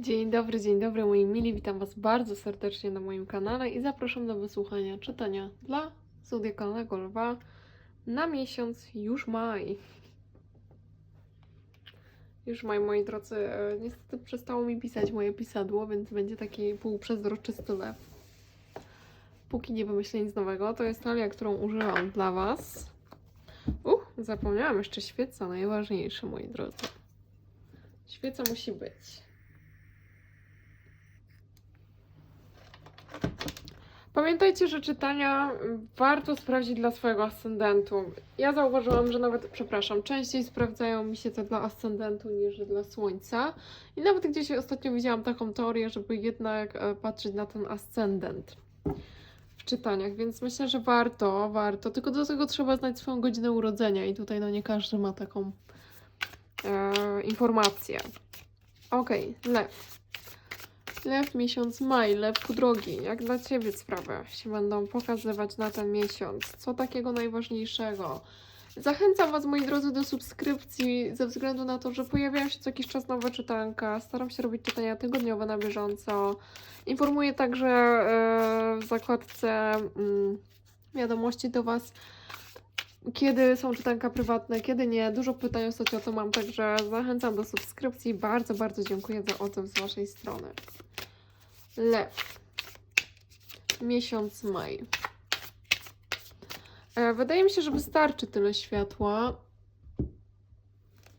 Dzień dobry, dzień dobry moi mili, witam Was bardzo serdecznie na moim kanale i zapraszam do wysłuchania czytania dla zodiakalnego lwa na miesiąc już maj. Już maj, moi drodzy, e, niestety przestało mi pisać moje pisadło, więc będzie taki półprzezroczysty lew. Póki nie wymyślę nic nowego, to jest talia, którą użyłam dla Was. Uch, zapomniałam jeszcze świeca, najważniejsze moi drodzy. Świeca musi być. Pamiętajcie, że czytania warto sprawdzić dla swojego ascendentu. Ja zauważyłam, że nawet, przepraszam, częściej sprawdzają mi się te dla ascendentu niż dla słońca. I nawet gdzieś ostatnio widziałam taką teorię, żeby jednak e, patrzeć na ten ascendent w czytaniach, więc myślę, że warto, warto. Tylko do tego trzeba znać swoją godzinę urodzenia i tutaj no nie każdy ma taką e, informację. Okej, lew. Lew miesiąc maj, lewku drogi. Jak dla Ciebie sprawy się będą pokazywać na ten miesiąc? Co takiego najważniejszego? Zachęcam Was, moi drodzy, do subskrypcji ze względu na to, że pojawiają się co jakiś czas nowe czytanka. Staram się robić czytania tygodniowe na bieżąco. Informuję także e, w zakładce mm, wiadomości do Was, kiedy są czytanka prywatne, kiedy nie. Dużo pytań ostatnio o to mam, także zachęcam do subskrypcji. Bardzo, bardzo dziękuję za odzew z Waszej strony. Lew. Miesiąc maj. E, Wydaje mi się, że wystarczy tyle światła.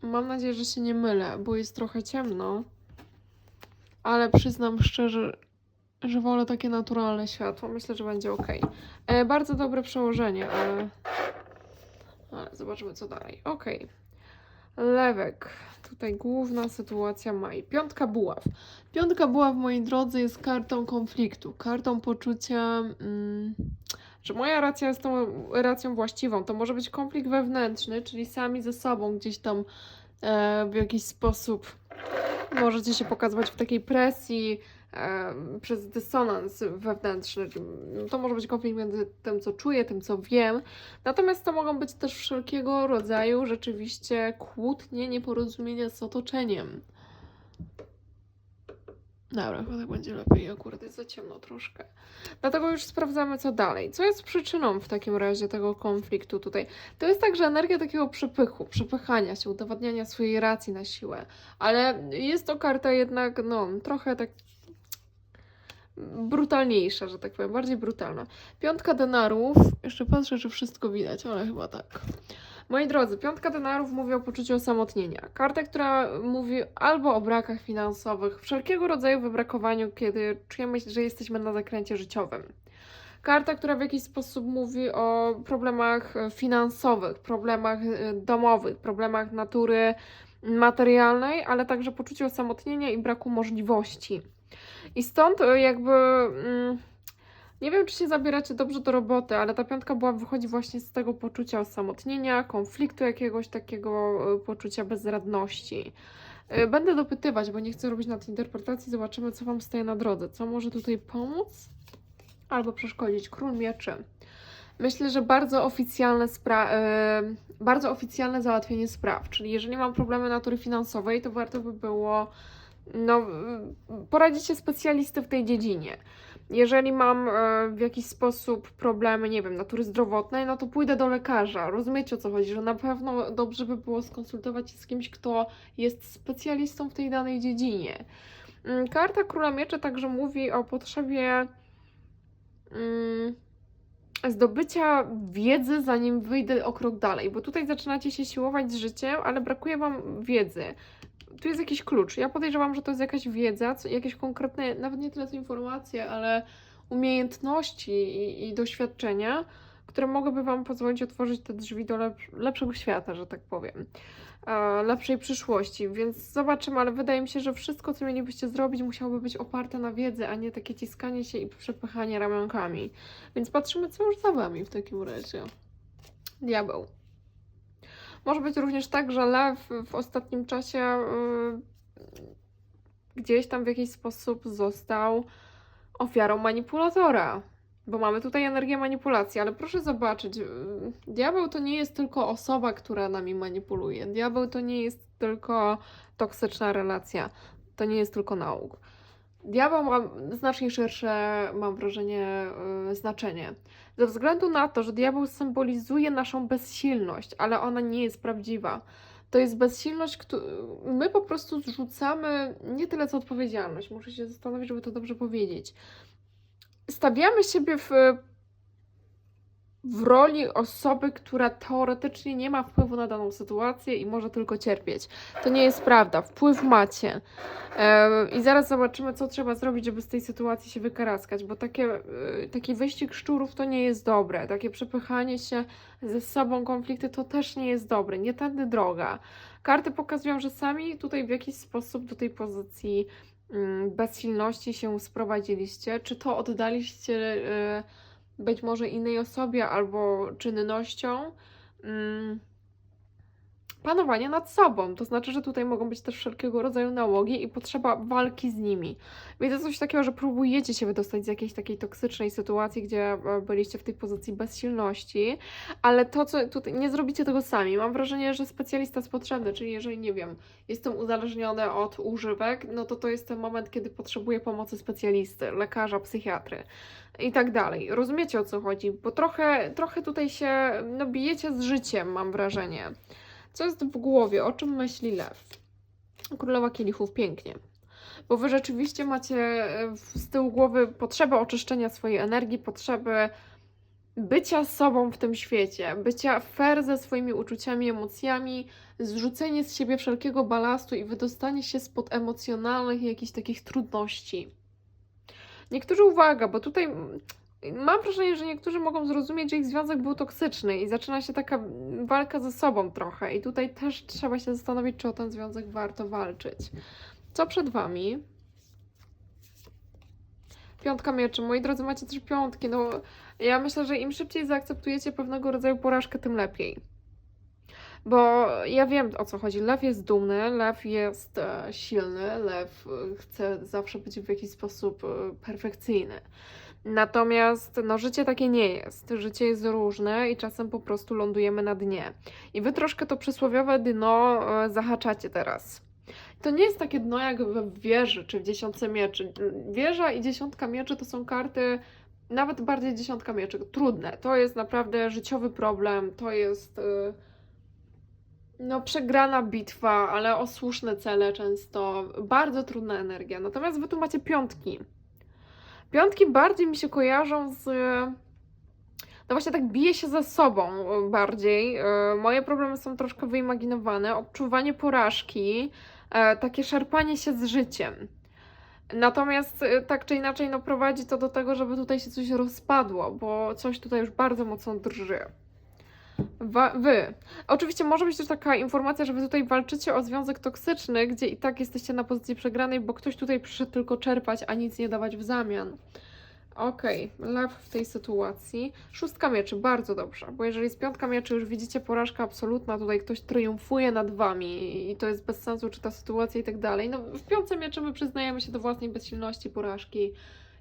Mam nadzieję, że się nie mylę, bo jest trochę ciemno. Ale przyznam szczerze, że wolę takie naturalne światło. Myślę, że będzie ok. E, bardzo dobre przełożenie, ale, ale zobaczymy co dalej. Ok. Lewek. Tutaj główna sytuacja maj. Piątka buław. Piątka buław, moi drodzy, jest kartą konfliktu, kartą poczucia, mm, że moja racja jest tą racją właściwą. To może być konflikt wewnętrzny, czyli sami ze sobą gdzieś tam e, w jakiś sposób możecie się pokazywać w takiej presji przez dysonans wewnętrzny. To może być konflikt między tym, co czuję, tym, co wiem. Natomiast to mogą być też wszelkiego rodzaju rzeczywiście kłótnie, nieporozumienia z otoczeniem. Dobra, chyba tak będzie lepiej. Akurat jest za ciemno troszkę. Dlatego już sprawdzamy, co dalej. Co jest przyczyną w takim razie tego konfliktu tutaj? To jest także energia takiego przepychu, przepychania się, udowadniania swojej racji na siłę. Ale jest to karta jednak, no, trochę tak brutalniejsza, że tak powiem, bardziej brutalna. Piątka denarów. Jeszcze patrzę, czy wszystko widać, ale chyba tak. Moi drodzy, piątka denarów mówi o poczuciu osamotnienia. Karta, która mówi albo o brakach finansowych, wszelkiego rodzaju wybrakowaniu, kiedy czujemy, że jesteśmy na zakręcie życiowym. Karta, która w jakiś sposób mówi o problemach finansowych, problemach e, domowych, problemach natury materialnej, ale także poczuciu osamotnienia i braku możliwości. I stąd e, jakby. Mm, nie wiem, czy się zabieracie dobrze do roboty, ale ta piątka była wychodzi właśnie z tego poczucia osamotnienia, konfliktu, jakiegoś takiego e, poczucia bezradności. E, Będę dopytywać, bo nie chcę robić nadinterpretacji. Zobaczymy, co Wam staje na drodze. Co może tutaj pomóc albo przeszkodzić? Król mieczy. Myślę, że bardzo oficjalne, spra- bardzo oficjalne załatwienie spraw. Czyli jeżeli mam problemy natury finansowej, to warto by było no, poradzić się specjalisty w tej dziedzinie. Jeżeli mam e, w jakiś sposób problemy, nie wiem, natury zdrowotnej, no to pójdę do lekarza. Rozumiecie o co chodzi, że na pewno dobrze by było skonsultować się z kimś, kto jest specjalistą w tej danej dziedzinie. Mm, Karta Króla Mieczy także mówi o potrzebie mm, zdobycia wiedzy, zanim wyjdę o krok dalej, bo tutaj zaczynacie się siłować z życiem, ale brakuje Wam wiedzy tu jest jakiś klucz. Ja podejrzewam, że to jest jakaś wiedza, jakieś konkretne, nawet nie tyle co informacje, ale umiejętności i, i doświadczenia, które mogłyby Wam pozwolić otworzyć te drzwi do lepsz lepszego świata, że tak powiem. E, lepszej przyszłości, więc zobaczymy, ale wydaje mi się, że wszystko, co mielibyście zrobić, musiałoby być oparte na wiedzy, a nie takie ciskanie się i przepychanie ramionkami. Więc patrzymy, co już za Wami w takim razie. Diabeł. Może być również tak, że lew w ostatnim czasie yy, gdzieś tam w jakiś sposób został ofiarą manipulatora. Bo mamy tutaj energię manipulacji, ale proszę zobaczyć, yy, diabeł to nie jest tylko osoba, która nami manipuluje. Diabeł to nie jest tylko toksyczna relacja. To nie jest tylko nauk. Diabeł ma znacznie szersze, mam wrażenie, yy, znaczenie. Ze względu na to, że diabeł symbolizuje naszą bezsilność, ale ona nie jest prawdziwa. To jest bezsilność, my po prostu zrzucamy nie tyle co odpowiedzialność, muszę się zastanowić, żeby to dobrze powiedzieć. Stawiamy siebie w, w roli osoby, która teoretycznie nie ma wpływu na daną sytuację i może tylko cierpieć. To nie jest prawda. Wpływ macie. I zaraz zobaczymy, co trzeba zrobić, żeby z tej sytuacji się wykaraskać, bo takie, e, taki wyścig szczurów to nie jest dobre. Takie przepychanie się ze sobą konflikty to też nie jest dobre. Nie tędy droga. Karty pokazują, że sami tutaj w jakiś sposób do tej pozycji bezsilności się sprowadziliście. Czy to oddaliście e, być może innej osobie albo czynnością? Panowania nad sobą. To znaczy, że tutaj mogą być też wszelkiego rodzaju nałogi i potrzeba walki z nimi. To coś takiego, że próbujecie się wydostać z jakiejś takiej toksycznej sytuacji, gdzie e, byliście w tej pozycji bezsilności, ale to, co tutaj nie zrobicie tego sami. Mam wrażenie, że specjalista jest potrzebny, czyli jeżeli, nie wiem, jestem uzależniony od używek, no to to jest ten moment, kiedy potrzebuję pomocy specjalisty, lekarza, psychiatry i tak dalej. Rozumiecie o co chodzi? Bo trochę, trochę tutaj się no, bijecie z życiem, mam wrażenie. Co jest w głowie? O czym myśli lew? Królowa kielichów pięknie. Bo wy rzeczywiście macie e, z tyłu głowy potrzebę oczyszczenia swojej energii, potrzebę bycia sobą w tym świecie, bycia fair ze swoimi uczuciami, emocjami, zrzucenie z siebie wszelkiego balastu i wydostanie się spod emocjonalnych i jakichś takich trudności. Niektórzy uwaga, bo tutaj mm, mam wrażenie, że niektórzy mogą zrozumieć, że ich związek był toksyczny i zaczyna się taka walka ze sobą trochę. I tutaj też trzeba się zastanowić, czy o ten związek warto walczyć. Co przed wami? Piątka mieczy. Moi drodzy, macie też piątki. No, ja myślę, że im szybciej zaakceptujecie pewnego rodzaju porażkę, tym lepiej. Bo ja wiem o co chodzi. Lew jest dumny, lew jest e, silny, lew e, chce zawsze być w jakiś sposób e, perfekcyjny. Natomiast no, życie takie nie jest. Życie jest różne i czasem po prostu lądujemy na dnie. I wy troszkę to przysłowiowe dno e, zahaczacie teraz. To nie jest takie dno jak w wieży czy w dziesiątce mieczy. Wieża i dziesiątka mieczy to są karty, nawet bardziej dziesiątka mieczy, trudne. To jest naprawdę życiowy problem, to jest. e, no, przegrana bitwa, ale o słuszne cele często. Bardzo trudna energia. Natomiast wy tu macie piątki. Piątki bardziej mi się kojarzą z. No właśnie tak bije się ze sobą e, bardziej. E, Moje problemy są troszkę wyimaginowane. Odczuwanie porażki, e, takie szarpanie się z życiem. Natomiast e, tak czy inaczej, no prowadzi to do tego, żeby tutaj się coś rozpadło, bo coś tutaj już bardzo mocno drży. Wy. Oczywiście może być też taka informacja, że wy tutaj walczycie o związek toksyczny, gdzie i tak jesteście na pozycji przegranej, bo ktoś tutaj przyszedł tylko czerpać, a nic nie dawać w zamian. Okej, lew w tej sytuacji. Szóstka mieczy, bardzo dobrze, bo jeżeli z piątka mieczy już widzicie porażka absolutna, tutaj ktoś triumfuje nad wami i to jest bez sensu, czy ta sytuacja i tak dalej. No w piątce mieczy my przyznajemy się do własnej bezsilności, porażki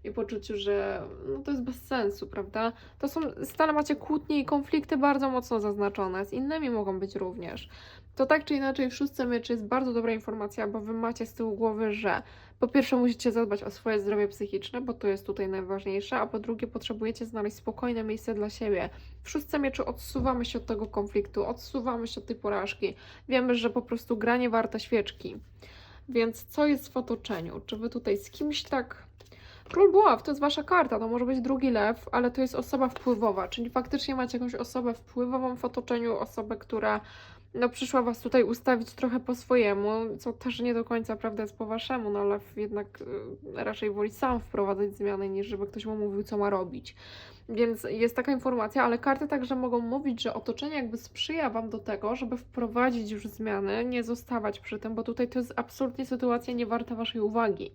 i poczuciu, że no, to jest bez sensu, prawda? To są, stale macie kłótnie i konflikty bardzo mocno zaznaczone, z innymi mogą być również. To tak czy inaczej w szóstce mieczy jest bardzo dobra informacja, bo wy macie z tyłu głowy, że po pierwsze musicie zadbać o swoje zdrowie psychiczne, bo to jest tutaj najważniejsze, a po drugie potrzebujecie znaleźć spokojne miejsce dla siebie. W szóstce mieczy odsuwamy się od tego konfliktu, odsuwamy się od tej porażki. Wiemy, że po prostu gra nie warta świeczki. Więc co jest w otoczeniu? Czy wy tutaj z kimś tak Król Buław to jest wasza karta, to może być drugi lew, ale to jest osoba wpływowa, czyli faktycznie macie jakąś osobę wpływową w otoczeniu, osobę, która no, przyszła was tutaj ustawić trochę po swojemu, co też nie do końca prawda jest po waszemu, no lew jednak y, raczej woli sam wprowadzać zmiany, niż żeby ktoś mu mówił, co ma robić. Więc jest taka informacja, ale karty także mogą mówić, że otoczenie jakby sprzyja wam do tego, żeby wprowadzić już zmiany, nie zostawać przy tym, bo tutaj to jest absolutnie sytuacja nie warta waszej uwagi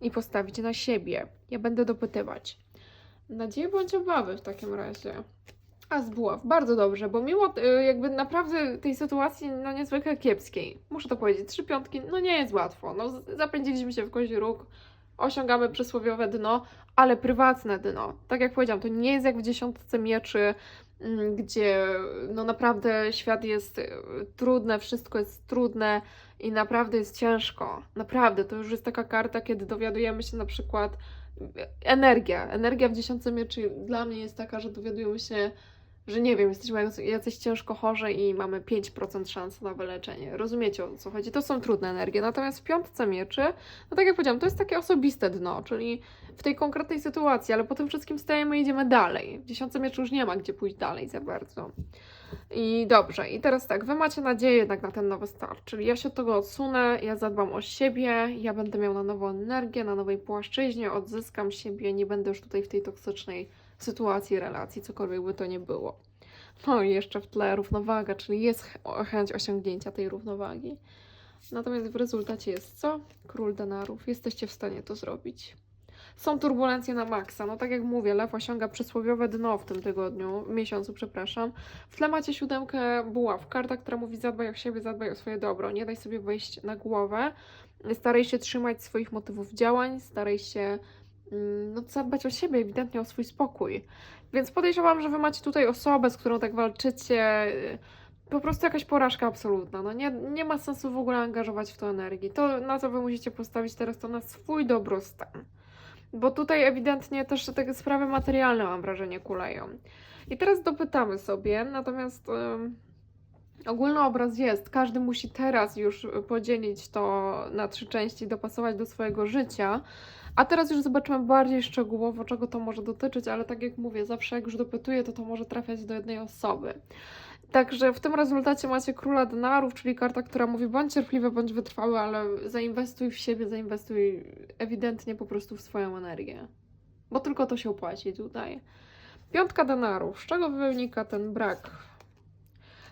i postawić na siebie. Ja będę dopytywać. Nadzieję bądź obawy w takim razie. A z buław, bardzo dobrze, bo mimo y, jakby naprawdę tej sytuacji no niezwykle kiepskiej, muszę to powiedzieć, trzy piątki, no nie jest łatwo. No zapędziliśmy się w kozi róg, osiągamy przysłowiowe dno, ale prywatne dno. Tak jak powiedziałam, to nie jest jak w dziesiątce mieczy, gdzie no naprawdę świat jest y, trudne, wszystko jest trudne i naprawdę jest ciężko. Naprawdę, to już jest taka karta, kiedy dowiadujemy się na przykład y, energia. Energia w dziesiątce mieczy dla mnie jest taka, że dowiadujemy się, że nie wiem, jesteśmy jacy- jacyś ciężko chorzy i mamy 5% szans na wyleczenie. Rozumiecie o co chodzi? To są trudne energie. Natomiast w piątce mieczy, no tak jak powiedziałam, to jest takie osobiste dno, czyli w tej konkretnej sytuacji, ale po tym wszystkim stajemy i idziemy dalej. W dziesiątce mieczy już nie ma gdzie pójść dalej za bardzo. I dobrze, i teraz tak, wy macie nadzieję jednak na ten nowy start, czyli ja się od tego odsunę, ja zadbam o siebie, ja będę miał na nową energię, na nowej płaszczyźnie, odzyskam siebie, nie będę już tutaj w tej toksycznej sytuacji, relacji, cokolwiek by to nie było. No i jeszcze w tle równowaga, czyli jest ch- chęć osiągnięcia tej równowagi. Natomiast w rezultacie jest co? Król denarów. Jesteście w stanie to zrobić. Są turbulencje na maksa. No tak jak mówię, lew osiąga przysłowiowe dno w tym tygodniu, miesiącu, przepraszam. W tle macie siódemkę buław. Karta, która mówi zadbaj o siebie, zadbaj o swoje dobro. Nie daj sobie wejść na głowę. Staraj się trzymać swoich motywów działań, staraj się no, zadbać o siebie, ewidentnie o swój spokój. Więc podejrzewam, że wy macie tutaj osobę, z którą tak walczycie. y, Po prostu jakaś porażka absolutna. No nie, nie ma sensu w ogóle angażować w to energii. To, na co wy musicie postawić teraz, to na swój dobrostan. Bo tutaj ewidentnie też te sprawy materialne, mam wrażenie, kuleją. I teraz dopytamy sobie, natomiast ym, ogólny obraz jest. Każdy musi teraz już podzielić to na trzy części, dopasować do swojego życia. A teraz już zobaczymy bardziej szczegółowo, czego to może dotyczyć, ale tak jak mówię, zawsze jak już dopytuję, to to może trafiać do jednej osoby. Także w tym rezultacie macie króla denarów, czyli karta, która mówi bądź cierpliwy, bądź wytrwały, ale zainwestuj w siebie, zainwestuj ewidentnie po prostu w swoją energię. Bo tylko to się opłaci tutaj. Piątka denarów. Z czego wynika ten brak?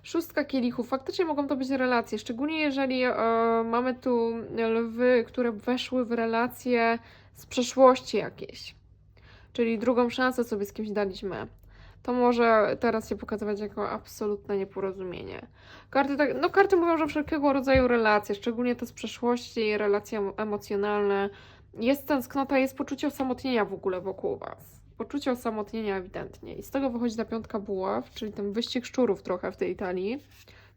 Szóstka kielichów. Faktycznie mogą to być relacje, szczególnie jeżeli e, mamy tu lwy, które weszły w relacje z przeszłości jakieś. Czyli drugą szansę sobie z kimś daliśmy. To może teraz się pokazywać jako absolutne nieporozumienie. Karty, tak, no karty mówią, że wszelkiego rodzaju relacje, szczególnie te z przeszłości, relacje em- emocjonalne, jest tęsknota, jest poczucie osamotnienia w ogóle wokół Was. Poczucie osamotnienia ewidentnie. I z tego wychodzi ta piątka buław, czyli ten wyścig szczurów trochę w tej Italii,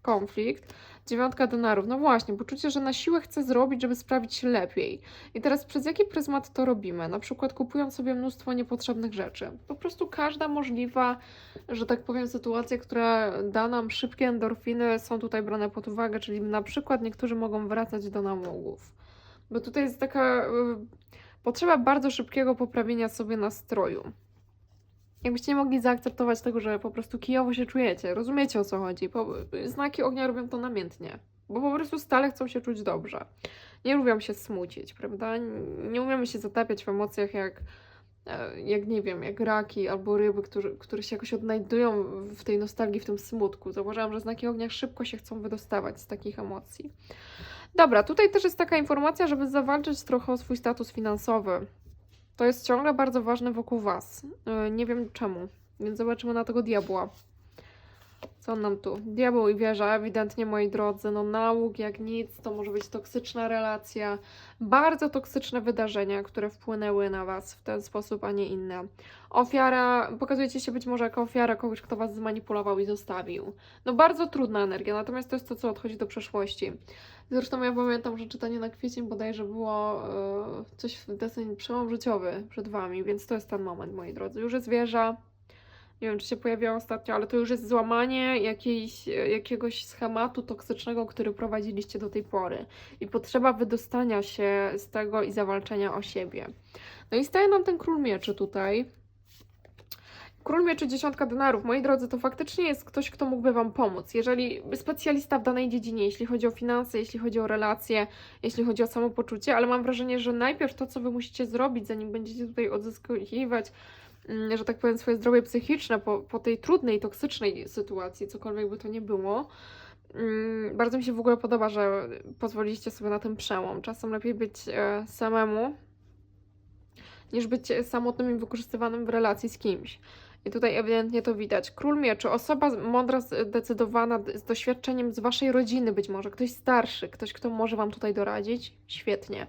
konflikt. Dziewiątka denarów, no właśnie, poczucie, że na siłę chcę zrobić, żeby sprawić się lepiej. I teraz przez jaki pryzmat to robimy? Na przykład kupując sobie mnóstwo niepotrzebnych rzeczy. Po prostu każda możliwa, że tak powiem, sytuacja, która da nam szybkie endorfiny, są tutaj brane pod uwagę, czyli na przykład niektórzy mogą wracać do namogów. Bo tutaj jest taka y, potrzeba bardzo szybkiego poprawienia sobie nastroju. Jakbyście nie mogli zaakceptować tego, że po prostu kijowo się czujecie, rozumiecie o co chodzi. Po, znaki ognia robią to namiętnie, bo po prostu stale chcą się czuć dobrze. Nie lubią się smucić, prawda? Nie umiemy się zatapiać w emocjach jak, jak nie wiem, jak raki albo ryby, którzy, które się jakoś odnajdują w tej nostalgii, w tym smutku. Zauważyłam, że znaki ognia szybko się chcą wydostawać z takich emocji. Dobra, tutaj też jest taka informacja, żeby zawalczyć trochę o swój status finansowy. To jest ciągle bardzo ważne wokół Was. Yy, Nie wiem czemu, więc zobaczymy na tego diabła. Co nam tu? Diabeł i wieża, ewidentnie moi drodzy, no nauk jak nic, to może być toksyczna relacja, bardzo toksyczne wydarzenia, które wpłynęły na Was w ten sposób, a nie inne. Ofiara, pokazujecie się być może jako ofiara kogoś, kto Was zmanipulował i zostawił. No bardzo trudna energia, natomiast to jest to, co odchodzi do przeszłości. Zresztą ja pamiętam, że czytanie na kwiecień bodajże było e, coś w deseń przełom życiowy przed Wami, więc to jest ten moment, moi drodzy. Już jest wieża, nie wiem, czy się pojawiała ostatnio, ale to już jest złamanie jakiejś, jakiegoś schematu toksycznego, który prowadziliście do tej pory. I potrzeba wydostania się z tego i zawalczenia o siebie. No i staje nam ten król mieczy tutaj. Król mieczy dziesiątka denarów. Moi drodzy, to faktycznie jest ktoś, kto mógłby Wam pomóc. Jeżeli specjalista w danej dziedzinie, jeśli chodzi o finanse, jeśli chodzi o relacje, jeśli chodzi o samopoczucie, ale mam wrażenie, że najpierw to, co Wy musicie zrobić, zanim będziecie tutaj odzyskiwać że tak powiem, swoje zdrowie psychiczne po, po tej trudnej, toksycznej sytuacji, cokolwiek by to nie było. Mm, Bardzo mi się w ogóle podoba, że pozwoliliście sobie na ten przełom. Czasem lepiej być e, samemu, niż być samotnym i wykorzystywanym w relacji z kimś. I tutaj ewidentnie to widać. Król mieczy, osoba mądra, zdecydowana, z doświadczeniem z waszej rodziny być może, ktoś starszy, ktoś, kto może wam tutaj doradzić. Świetnie.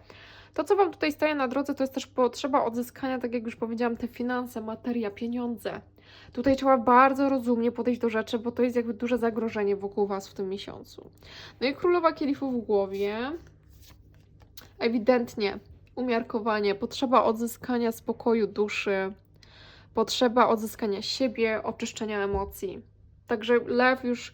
To, co Wam tutaj staje na drodze, to jest też potrzeba odzyskania, tak jak już powiedziałam, te finanse, materia, pieniądze. Tutaj trzeba bardzo rozumnie podejść do rzeczy, bo to jest jakby duże zagrożenie wokół Was w tym miesiącu. No i królowa kielichów w głowie. Ewidentnie umiarkowanie, potrzeba odzyskania spokoju duszy, potrzeba odzyskania siebie, oczyszczenia emocji. Także lew już.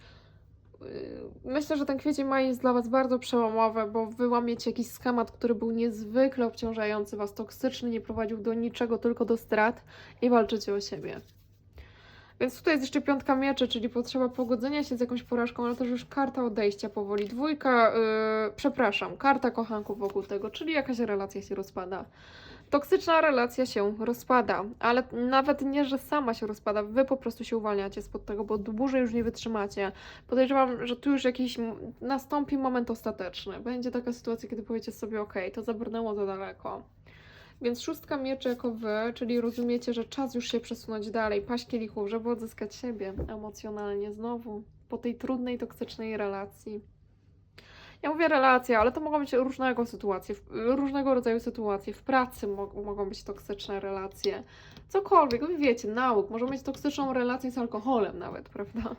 Yy, Myślę, że ten kwiecień maj jest dla Was bardzo przełomowy, bo wy łamiecie jakiś schemat, który był niezwykle obciążający Was, toksyczny, nie prowadził do niczego, tylko do strat i walczycie o siebie. Więc tutaj jest jeszcze piątka mieczy, czyli potrzeba pogodzenia się z jakąś porażką, ale też już karta odejścia powoli. Dwójka, yy, przepraszam, karta kochanków wokół tego, czyli jakaś relacja się rozpada. Toksyczna relacja się rozpada, ale nawet nie, że sama się rozpada, wy po prostu się uwalniacie spod tego, bo dłużej już nie wytrzymacie. Podejrzewam, że tu już jakiś nastąpi moment ostateczny. Będzie taka sytuacja, kiedy powiecie sobie, ok, to zabrnęło za daleko. Więc szóstka mieczy jako wy, czyli rozumiecie, że czas już się przesunąć dalej, paść kielichów, żeby odzyskać siebie emocjonalnie znowu, po tej trudnej, toksycznej relacji. Ja mówię relacja, ale to mogą być różnego sytuacje, różnego rodzaju sytuacje. W pracy mo- mogą być toksyczne relacje. Cokolwiek, wy wiecie, nauk, może mieć toksyczną relację z alkoholem nawet, prawda?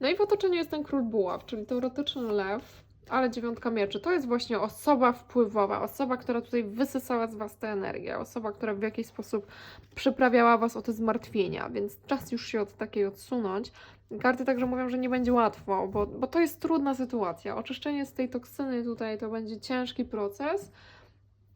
No i w otoczeniu jest ten król buław, czyli teoretyczny lew, ale dziewiątka mieczy. To jest właśnie osoba wpływowa, osoba, która tutaj wysysała z was tę energię, osoba, która w jakiś sposób przyprawiała was o te zmartwienia, więc czas już się od takiej odsunąć. Karty także mówią, że nie będzie łatwo, bo, bo to jest trudna sytuacja. Oczyszczenie z tej toksyny tutaj to będzie ciężki proces,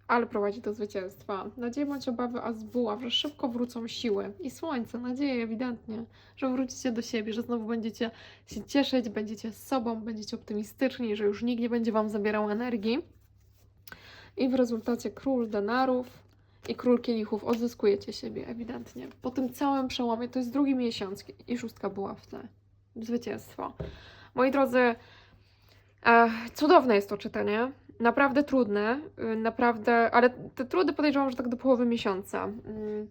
ale prowadzi do zwycięstwa. Nadzieję bądź obawy, a z buław, że szybko wrócą siły i słońce, nadzieję ewidentnie, że wrócicie do siebie, że znowu będziecie się cieszyć, będziecie z sobą, będziecie optymistyczni, że już nikt nie będzie wam zabierał energii. I w rezultacie król denarów i król kielichów odzyskujecie siebie, ewidentnie. Po tym całym przełomie, to jest drugi miesiąc i szóstka była w tle. Zwycięstwo. Moi drodzy, e, cudowne jest to czytanie. Naprawdę trudne, y, naprawdę, ale te trudy podejrzewam, że tak do połowy miesiąca. Mm.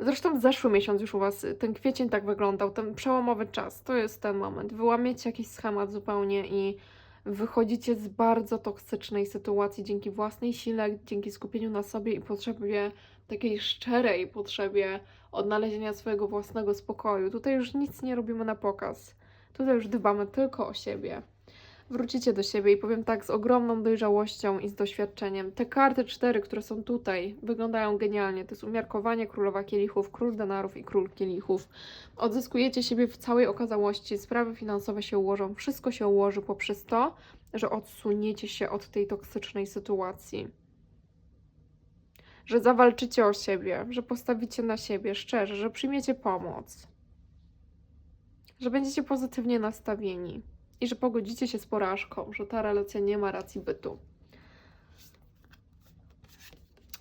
Zresztą zeszły miesiąc już u Was, ten kwiecień tak wyglądał, ten przełomowy czas, to jest ten moment. Wyłamiecie jakiś schemat zupełnie i wychodzicie z bardzo toksycznej sytuacji dzięki własnej sile, dzięki skupieniu na sobie i potrzebie takiej szczerej potrzebie odnalezienia swojego własnego spokoju. Tutaj już nic nie robimy na pokaz. Tutaj już dbamy tylko o siebie. Wrócicie do siebie i powiem tak, z ogromną dojrzałością i z doświadczeniem. Te karty cztery, które są tutaj, wyglądają genialnie. To jest umiarkowanie królowa kielichów, król denarów i król kielichów. Odzyskujecie siebie w całej okazałości, sprawy finansowe się ułożą, wszystko się ułoży poprzez to, że odsuniecie się od tej toksycznej sytuacji. Że zawalczycie o siebie, że postawicie na siebie szczerze, że przyjmiecie pomoc, że będziecie pozytywnie nastawieni i że pogodzicie się z porażką, że ta relacja nie ma racji bytu.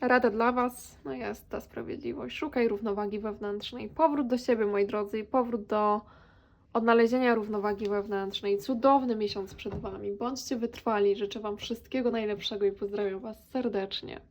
Rada dla Was, no jest ta sprawiedliwość. Szukaj równowagi wewnętrznej. Powrót do siebie, moi drodzy, i powrót do odnalezienia równowagi wewnętrznej. Cudowny miesiąc przed Wami. Bądźcie wytrwali. Życzę Wam wszystkiego najlepszego i pozdrawiam Was serdecznie.